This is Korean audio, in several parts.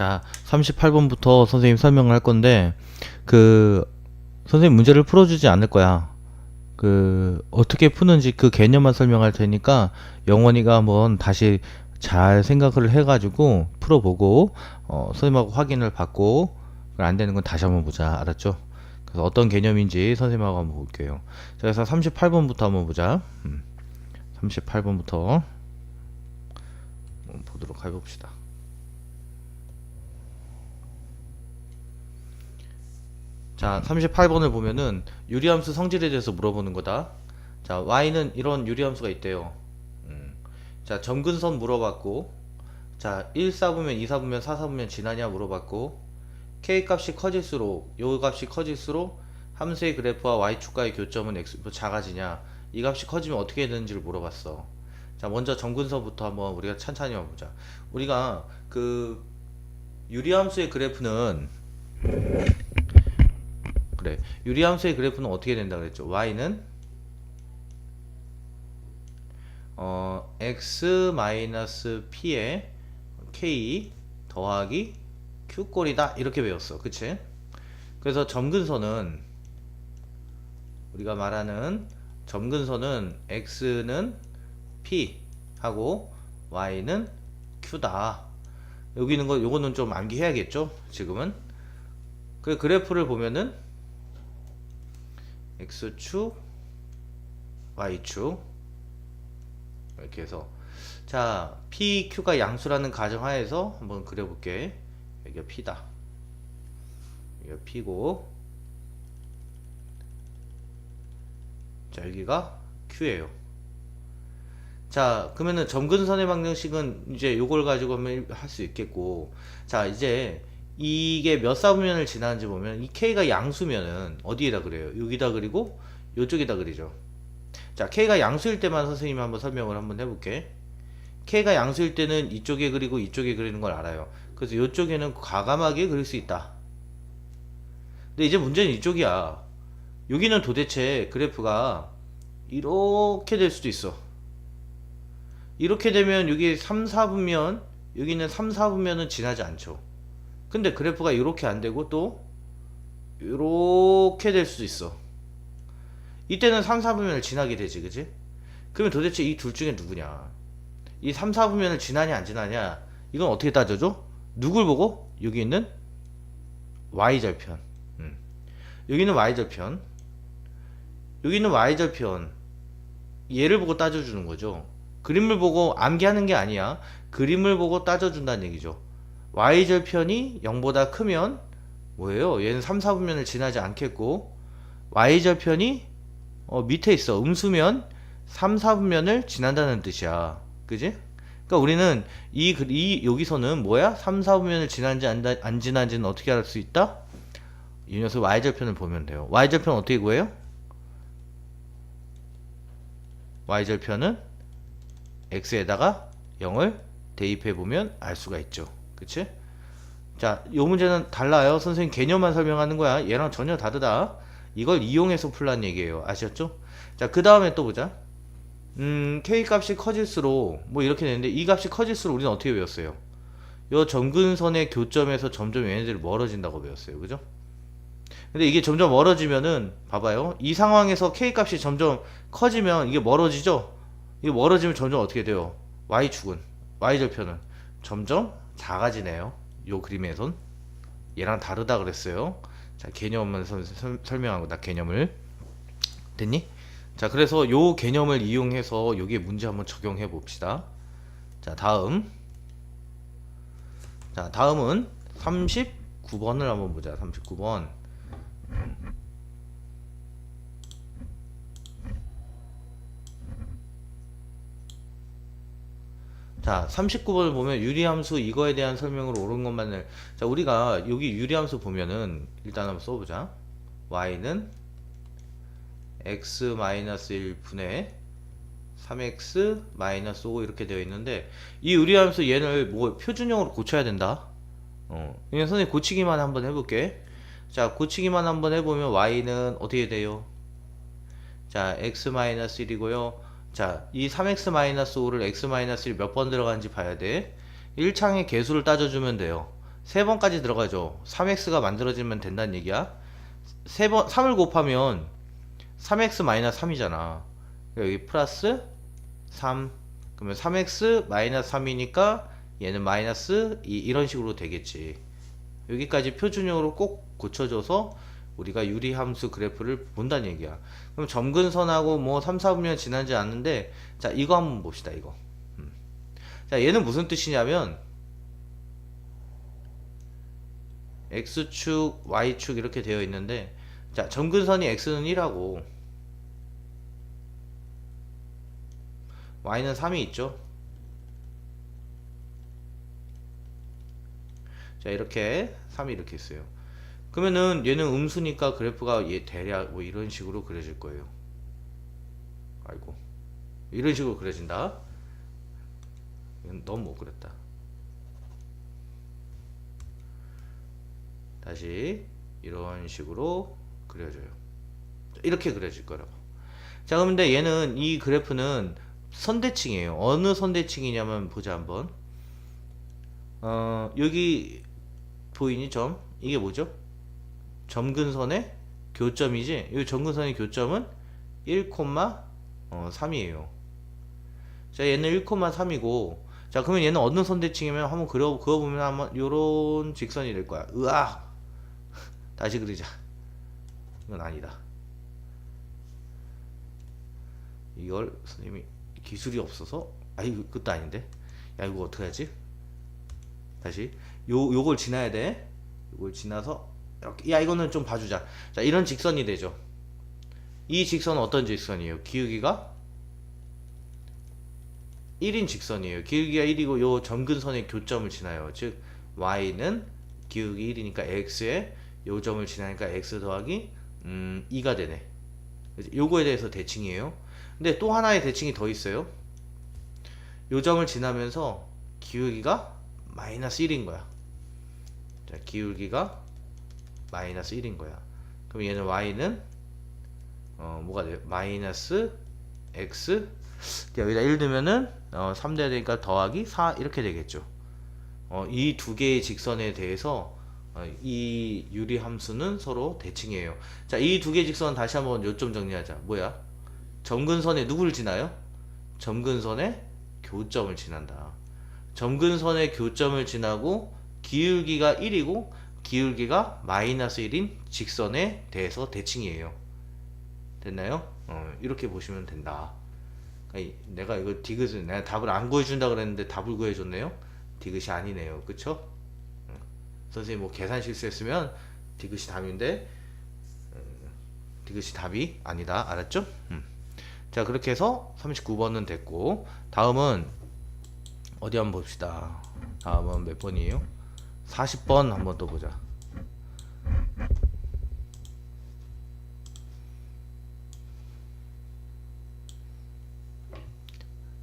자, 38번부터 선생님 설명을 할 건데, 그, 선생님 문제를 풀어주지 않을 거야. 그, 어떻게 푸는지 그 개념만 설명할 테니까, 영원이가 한번 다시 잘 생각을 해가지고 풀어보고, 어, 선생님하고 확인을 받고, 그안 되는 건 다시 한번 보자. 알았죠? 그래서 어떤 개념인지 선생님하고 한번 볼게요. 자, 그래서 38번부터 한번 보자. 음, 38번부터 보도록 해봅시다. 자, 38번을 보면은 유리함수 성질에 대해서 물어보는 거다. 자, y는 이런 유리함수가 있대요. 음. 자, 점근선 물어봤고, 자, 1 사보면 2 사보면 4 사보면 지나냐 물어봤고, k 값이 커질수록, 요 값이 커질수록 함수의 그래프와 y축과의 교점은 x 뭐 작아지냐, 이 값이 커지면 어떻게 되는지를 물어봤어. 자, 먼저 점근선부터 한번 우리가 찬찬히 한번 보자. 우리가 그 유리함수의 그래프는 그래. 유리함수의 그래프는 어떻게 된다 그랬죠? y는 어 x 마이너스 p에 k 더하기 q 꼴이다 이렇게 배웠어. 그치? 그래서 점근선은 우리가 말하는 점근선은 x는 p 하고 y는 q다. 여기 있는 거 요거는 좀 암기해야겠죠? 지금은. 그 그래프를 보면은 x축 y축. 이렇게 해서. 자 pq가 양수라는 가정하에서 한번 그려볼게. 여기가 p다. 여기가 p고. 자 여기가 q예요. 자 그러면은 점근선의 방정식은 이제 요걸 가지고 하면 할 수 있겠고. 자 이제 이게 몇 사분면을 지나는지 보면 이 k가 양수면은 어디에다 그래요? 여기다 그리고 요쪽에다 그리죠. 자, k가 양수일 때만 선생님이 한번 설명을 한번 해볼게. k가 양수일 때는 이쪽에 그리고 이쪽에 그리는 걸 알아요. 그래서 이쪽에는 과감하게 그릴 수 있다. 근데 이제 문제는 이쪽이야. 여기는 도대체 그래프가 이렇게 될 수도 있어. 이렇게 되면 여기 3, 4분면 여기는 3, 4분면은 지나지 않죠. 근데 그래프가 이렇게 안 되고 또 이렇게 될 수도 있어. 이때는 3, 4분면을 지나게 되지, 그지? 그러면 도대체 이 둘 중에 누구냐? 이 3, 4분면을 지나냐 안 지나냐? 이건 어떻게 따져줘? 누굴 보고? 여기 있는 y절편. 음. 여기 있는 y절편. 여기 있는 y절편. 얘를 보고 따져주는 거죠. 그림을 보고 암기하는 게 아니야. 그림을 보고 따져준다는 얘기죠. Y절편이 0보다 크면 뭐예요? 얘는 3, 4분면을 지나지 않겠고 y절편이 어, 밑에 있어. 음수면 3, 4분면을 지난다는 뜻이야. 그지? 그러니까 우리는 이, 그- 이 여기서는 뭐야? 3, 4분면을 지난지 안, 다- 안 지난지는 어떻게 알 수 있다? 이 녀석 y절편을 보면 돼요. y절편 어떻게 구해요? y절편은 x에다가 0을 대입해 보면 알 수가 있죠. 그치? 자, 요 문제는 달라요. 선생님 개념만 설명하는 거야. 얘랑 전혀 다르다. 이걸 이용해서 풀란 얘기예요. 아셨죠? 자, 그 다음에 또 보자. 음, k 값이 커질수록 뭐 이렇게 되는데 이 값이 커질수록 우리는 어떻게 배웠어요? 요 점근선의 교점에서 점점 얘네들이 멀어진다고 배웠어요. 그죠? 근데 이게 점점 멀어지면은 봐봐요. 이 상황에서 k 값이 점점 커지면 이게 멀어지죠? 이게 멀어지면 점점 어떻게 돼요? y축은 y절편은 점점 작아지네요. 요 그림에선 얘랑 다르다 그랬어요. 자 개념만 설- 설- 설명하고 나 개념을 됐니? 자 그래서 요 개념을 이용해서 여기에 문제 한번 적용해 봅시다. 자 다음 자 다음은 39번을 한번 보자. 39번 자, 39번을 보면 유리함수 이거에 대한 설명으로 옳은 것만을 자, 우리가 여기 유리함수 보면은 일단 한번 써 보자. y는 x-1분의 3x-5 이렇게 되어 있는데 이 유리함수 얘를 뭐 표준형으로 고쳐야 된다. 어, 그냥 선생님 고치기만 한번 해볼게. 자, 고치기만 한번 해보면 y는 어떻게 돼요? 자, x-1이고요. 자, 이 3x-5를 x-1몇 번 들어가는지 봐야 돼. 1창의 개수를 따져주면 돼요. 세 번까지 들어가죠. 3x가 만들어지면 된다는 얘기야. 세 번, 3을 곱하면 3x 마이너스 3이잖아. 여기 플러스 3. 그러면 3x 마이너스 3이니까 얘는 마이너스 2 이런 식으로 되겠지. 여기까지 표준형으로 꼭 고쳐줘서 우리가 유리함수 그래프를 본다는 얘기야. 그럼 점근선하고 뭐 3, 4분면 지나지 않는데 자 이거 한번 봅시다 이거. 음. 자 얘는 무슨 뜻이냐면 x축, y축 이렇게 되어 있는데 자 점근선이 x는 1하고 y는 3이 있죠. 자 이렇게 3이 이렇게 있어요. 그러면은 얘는 음수니까 그래프가 얘 대략 뭐 이런 식으로 그려질 거예요. 아이고 이런 식으로 그려진다. 너무 못 그렸다. 다시 이런 식으로 그려져요. 이렇게 그려질 거라고. 자, 그런데 얘는 이 그래프는 선대칭이에요. 어느 선대칭이냐면 보자 한번. 어, 여기 보이니 점? 이게 뭐죠? 점근선의 교점이지. 이 점근선의 교점은 1,3이에요. 자, 얘는 1,3이고 자, 그러면 얘는 어느 선대칭이면 한번 그려 그어 보면 한번 요런 직선이 될 거야. 으악. 다시 그리자. 이건 아니다. 이걸 선생님이 기술이 없어서 아 이거 그것도 아닌데. 야 이거 어떻게 하지? 다시 요 요걸 지나야 돼. 요걸 지나서 이렇게 야 이거는 좀 봐주자. 자 이런 직선이 되죠. 이 직선은 어떤 직선이에요? 기울기가 1인 직선이에요. 기울기가 1이고 요 점근선의 교점을 지나요. 즉 y는 기울기 1이니까 x에 요 점을 지나니까 x 더하기 음, 2가 되네. 요거에 대해서 대칭이에요. 근데 또 하나의 대칭이 더 있어요. 요 점을 지나면서 기울기가 마이너스 1인 거야. 자, 기울기가 마이너스 1인 거야. 그럼 얘는 y는 어, 뭐가 돼요? 마이너스 x 여기다 1 두면은 어, 3 돼야 되니까 더하기 4 이렇게 되겠죠. 어, 이 두 개의 직선에 대해서 어, 이 유리 함수는 서로 대칭이에요. 자, 이 두 개의 직선 다시 한번 요점 정리하자. 뭐야? 점근선에 누구를 지나요? 점근선에 교점을 지난다. 점근선의 교점을 지나고 기울기가 1이고 기울기가 마이너스 1인 직선에 대해서 대칭이에요. 됐나요? 어, 이렇게 보시면 된다. 내가 이거 디귿을 내가 답을 안 구해준다 그랬는데 답을 구해줬네요. 디귿이 아니네요. 그쵸? 어. 선생님 뭐 계산 실수했으면 디귿이 답인데 음, 디귿이 답이 아니다. 알았죠? 음. 자 그렇게 해서 39번은 됐고 다음은 어디 한번 봅시다. 다음은 몇 번이에요? 40번 한번 또 보자.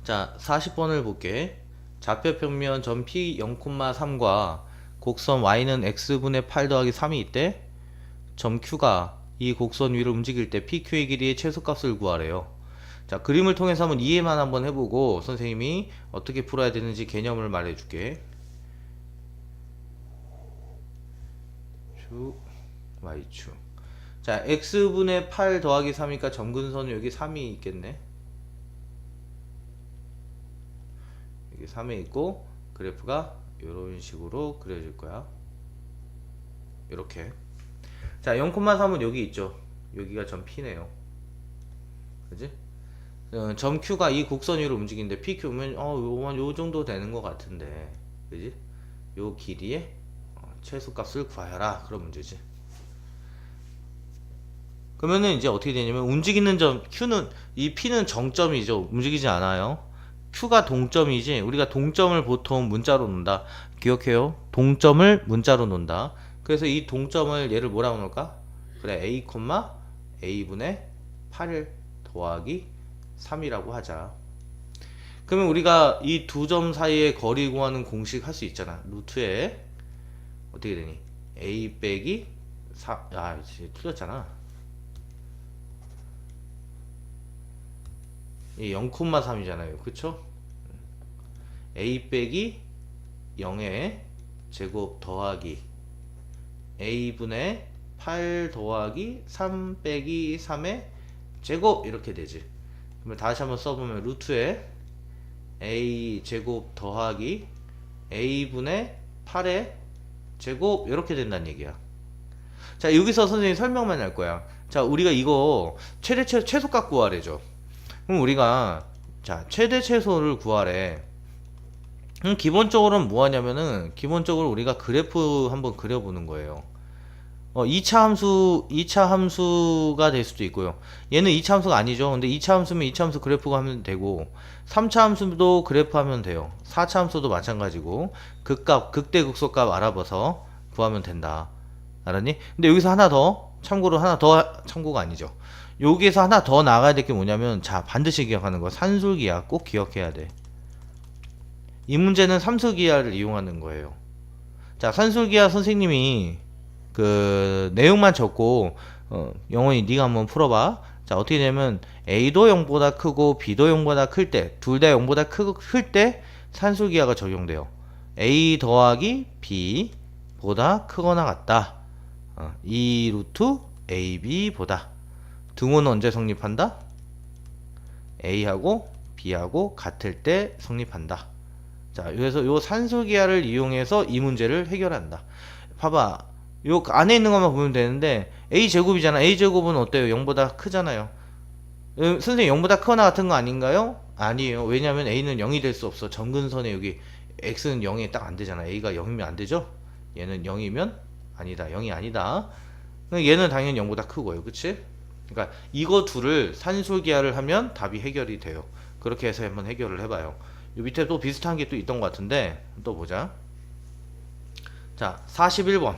자, 40번을 볼게. 좌표 평면 점 P 0,3과 곡선 Y는 X분의 8 더하기 3이 있대. 점 Q가 이 곡선 위를 움직일 때 PQ의 길이의 최소값을 구하래요. 자, 그림을 통해서 한번 이해만 한번 해보고 선생님이 어떻게 풀어야 되는지 개념을 말해줄게. 축, Y축. 자, X분의 8 더하기 3이니까 점근선은 여기 3이 있겠네. 여기 3에 있고 그래프가 이런 식으로 그려질 거야. 이렇게. 자, 0,3은 여기 있죠. 여기가 점 P네요. 그지? 어, 점 Q가 이 곡선 위로 움직이는데 PQ면 어, 요만 요 정도 되는 것 같은데. 그지? 요 길이의 어, 최소값을 구하여라. 그런 문제지. 그러면은 이제 어떻게 되냐면 움직이는 점 Q는 이 P는 정점이죠. 움직이지 않아요. Q가 동점이지 우리가 동점을 보통 문자로 놓는다 기억해요 동점을 문자로 놓는다 그래서 이 동점을 얘를 뭐라고 놓을까 그래 A, A분의 8을 더하기 3이라고 하자 그러면 우리가 이 두 점 사이의 거리 구하는 공식 할 수 있잖아 루트에 어떻게 되니 A 빼기 4, 아 틀렸잖아 이 0,3이잖아요. 그쵸? a 빼기 0의 제곱 더하기 a분의 8 더하기 3 빼기 3의 제곱 이렇게 되지. 그러면 다시 한번 써보면 루트에 a 제곱 더하기 a분의 8의 제곱 이렇게 된다는 얘기야. 자 여기서 선생님 설명만 할 거야. 자 우리가 이거 최대 최 최소값 구하래죠. 그럼 우리가 자 최대 최소를 구하래. 음, 기본적으로는 뭐 하냐면은 기본적으로 우리가 그래프 한번 그려보는 거예요. 어, 2차 함수 2차 함수가 될 수도 있고요. 얘는 2차 함수가 아니죠. 근데 2차 함수면 2차 함수 그래프가 하면 되고 3차 함수도 그래프 하면 돼요. 4차 함수도 마찬가지고 극값 극대 극소값 알아봐서 구하면 된다. 알았니? 근데 여기서 하나 더 참고로 하나 더 참고가 아니죠. 여기에서 하나 더 나가야 될 게 뭐냐면 자 반드시 기억하는 거 산술기하 꼭 기억해야 돼. 이 문제는 삼수기하를 이용하는 거예요. 자 산술기하 선생님이 그 내용만 적고 어, 영원히 네가 한번 풀어봐. 자 어떻게 되면 A도 0보다 크고 B도 0보다 클 때 둘 다 0보다 클때 산술기하가 적용돼요. A 더하기 B보다 크거나 같다. 어, 이 루트 AB보다 등호는 언제 성립한다? A하고 B하고 같을 때 성립한다. 자, 그래서 요 산술기하를 이용해서 이 문제를 해결한다. 봐봐. 요 안에 있는 것만 보면 되는데 a 제곱이잖아. a 제곱은 어때요? 0보다 크잖아요. 음, 선생님 0보다 크거나 같은 거 아닌가요? 아니에요. 왜냐면 a는 0이 될 수 없어. 정근선에 여기 x는 0이 딱 안 되잖아. a가 0이면 안 되죠? 얘는 0이면 아니다. 0이 아니다. 얘는 당연히 0보다 크고요. 그치? 그러니까 이거 둘을 산술기하를 하면 답이 해결이 돼요. 그렇게 해서 한번 해결을 해봐요. 요 밑에 또 비슷한 게 또 있던 것 같은데 또 보자. 자, 41번.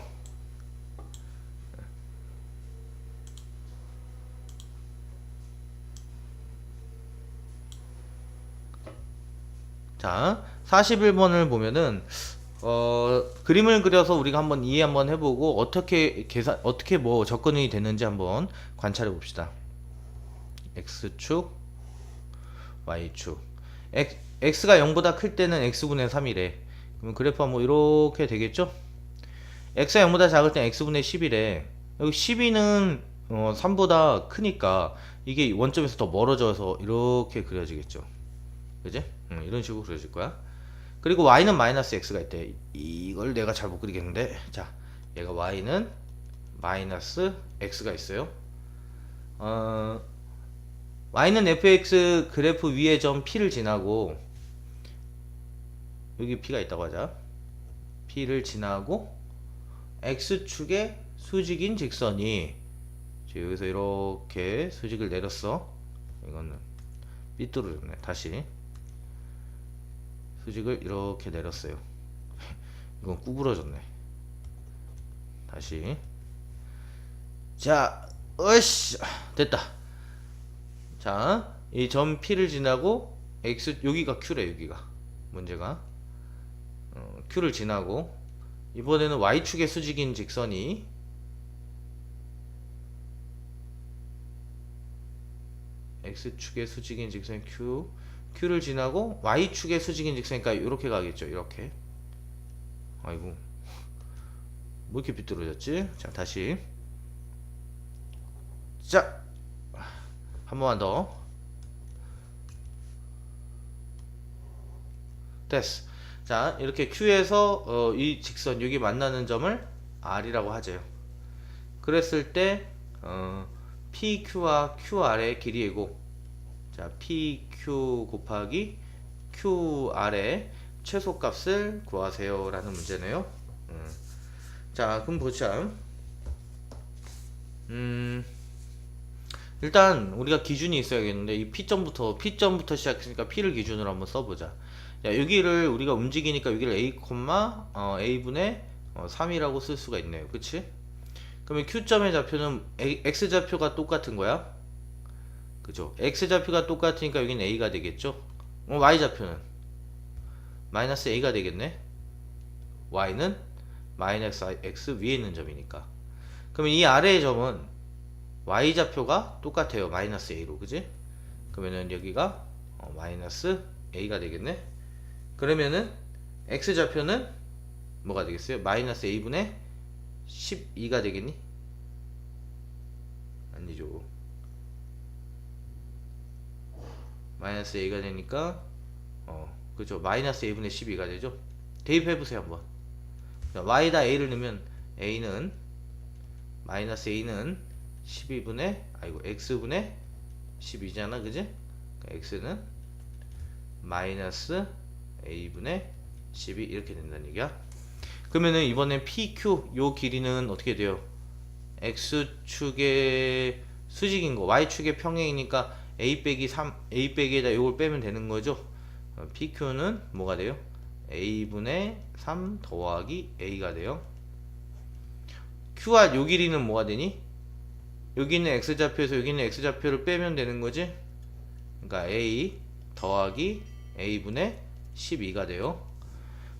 자, 41번을 보면은 어, 그림을 그려서 우리가 한번 이해 한번 해보고 어떻게 계산 어떻게 뭐 접근이 되는지 한번 관찰해 봅시다. x축, y축. x, x가 0보다 클 때는 x분의 3이래. 그럼 그래프 한번 이렇게 되겠죠? x가 0보다 작을 땐 x분의 10이래. 여기 12는 어, 3보다 크니까 이게 원점에서 더 멀어져서 이렇게 그려지겠죠. 그지? 응, 이런 식으로 그려질 거야. 그리고 y는 마이너스 x가 있대. 이걸 내가 잘 못 그리겠는데. 자, 얘가 y는 마이너스 x가 있어요. 어, y는 fx 그래프 위에 점 p를 지나고 여기 p가 있다고 하자. p를 지나고 x축의 수직인 직선이 여기서 이렇게 수직을 내렸어. 이거는 삐뚤어졌네. 다시 수직을 이렇게 내렸어요. 이건 구부러졌네. 다시. 자, 어이씨, 됐다. 자, 이 점 P를 지나고 X 여기가 Q래 여기가 문제가 어, Q를 지나고 이번에는 Y축의 수직인 직선이 X축의 수직인 직선 Q Q를 지나고 Y축의 수직인 직선이니까 이렇게 가겠죠 이렇게. 아이고. 뭐 이렇게 비뚤어졌지? 자 다시. 자. 한 번만 더. 됐어. 자 이렇게 Q에서 어, 이 직선 여기 만나는 점을 R이라고 하죠. 그랬을 때 어, PQ와 QR의 길이이고 자 PQ 곱하기 QR의 최소값을 구하세요 라는 문제네요. 음. 자 그럼 보자. 음. 일단 우리가 기준이 있어야겠는데 이 P점부터 P점부터 시작했으니까 P를 기준으로 한번 써보자. 자 여기를 우리가 움직이니까 여기를 A, 어, A분의 어, 3이라고 쓸 수가 있네요. 그치? 그러면 Q점의 좌표는 X좌표가 똑같은 거야 그죠? X좌표가 똑같으니까 여기는 A가 되겠죠? 어, Y좌표는 마이너스 A가 되겠네 Y는 마이너스 X 위에 있는 점이니까 그러면 이 아래의 점은 y좌표가 똑같아요. 마이너스 a로 그지? 그러면은 여기가 어, 마이너스 a가 되겠네. 그러면은 x좌표는 뭐가 되겠어요? 마이너스 a분의 12가 되겠니? 아니죠. 마이너스 a가 되니까 어 그죠 마이너스 a분의 12가 되죠. 대입해 보세요 한번. 자, y에다 a를 넣으면 a는 마이너스 a는 12분의 아이고 x분의 12잖아 그지? 그러니까 x는 마이너스 a분의 12 이렇게 된다는 얘기야. 그러면은 이번엔 PQ 요 길이는 어떻게 돼요? X축의 수직인 거, Y축의 평행이니까 A 빼기 3, A 빼기에다 요걸 빼면 되는 거죠. 어, PQ는 뭐가 돼요? A분의 3 더하기 A가 돼요. Q와 요 길이는 뭐가 되니? 여기 있는 X좌표에서 여기 있는 X좌표를 빼면 되는 거지? 그러니까 A 더하기 A분의 12가 돼요.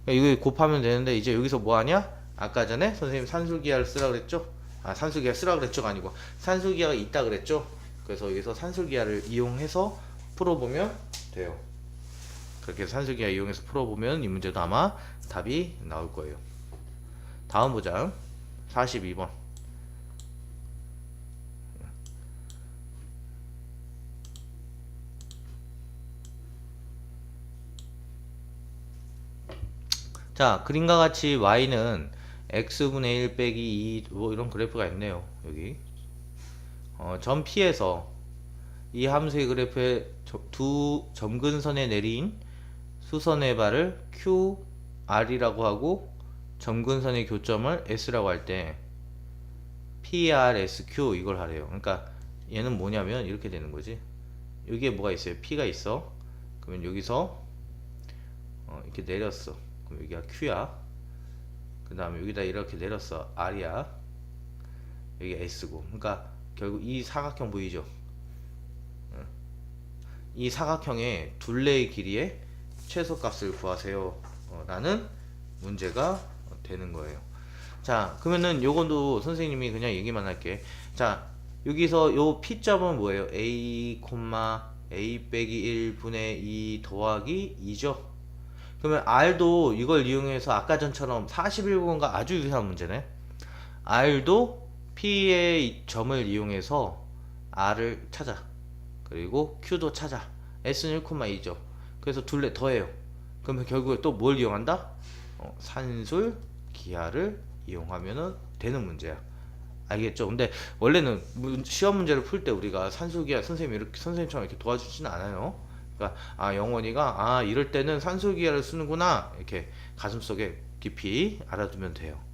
그러니까 이거 곱하면 되는데 이제 여기서 뭐 하냐? 아까 전에 선생님 산술기하를 쓰라 그랬죠? 아 산술기하 쓰라 그랬죠가 아니고 산술기하가 있다 그랬죠? 그래서 여기서 산술기하를 이용해서 풀어보면 돼요. 그렇게 산술기하 이용해서 풀어보면 이 문제도 아마 답이 나올 거예요. 다음 보자. 42번. 자, 그림과 같이 y는 x분의 1 빼기 2, 뭐 이런 그래프가 있네요. 여기. 어, 점 P에서 이 함수의 그래프에 저- 두 점근선에 내린 수선의 발을 QR이라고 하고 점근선의 교점을 S라고 할 때 PRSQ 이걸 하래요. 그러니까 얘는 뭐냐면 이렇게 되는 거지. 여기에 뭐가 있어요? P가 있어. 그러면 여기서 어, 이렇게 내렸어. 그럼 여기가 Q야. 그 다음에 여기다 이렇게 내렸어. R이야. 여기 S고. 그러니까 결국 이 사각형 보이죠? 어. 이 사각형의 둘레의 길이의 최소값을 구하세요. 어, 라는 문제가 되는 거예요. 자, 그러면은 요건도 선생님이 그냥 얘기만 할게. 자, 여기서 요 P점은 뭐예요? A, A 빼기 1분의 2 더하기 2죠? 그러면 R도 이걸 이용해서 아까 전처럼 41번과 아주 유사한 문제네. R도 P의 점을 이용해서 R을 찾아. 그리고 Q도 찾아. S는 1,2죠. 그래서 둘레 더해요. 그러면 결국에 또 뭘 이용한다? 어, 산술 기하를 이용하면은 되는 문제야. 알겠죠? 근데 원래는 문- 시험 문제를 풀 때 우리가 산술기하 선생님이 이렇게 선생님처럼 이렇게 도와주지는 않아요. 그러니까 아 영원이가 아 이럴 때는 산술기하를 쓰는구나 이렇게 가슴속에 깊이 알아두면 돼요. 응.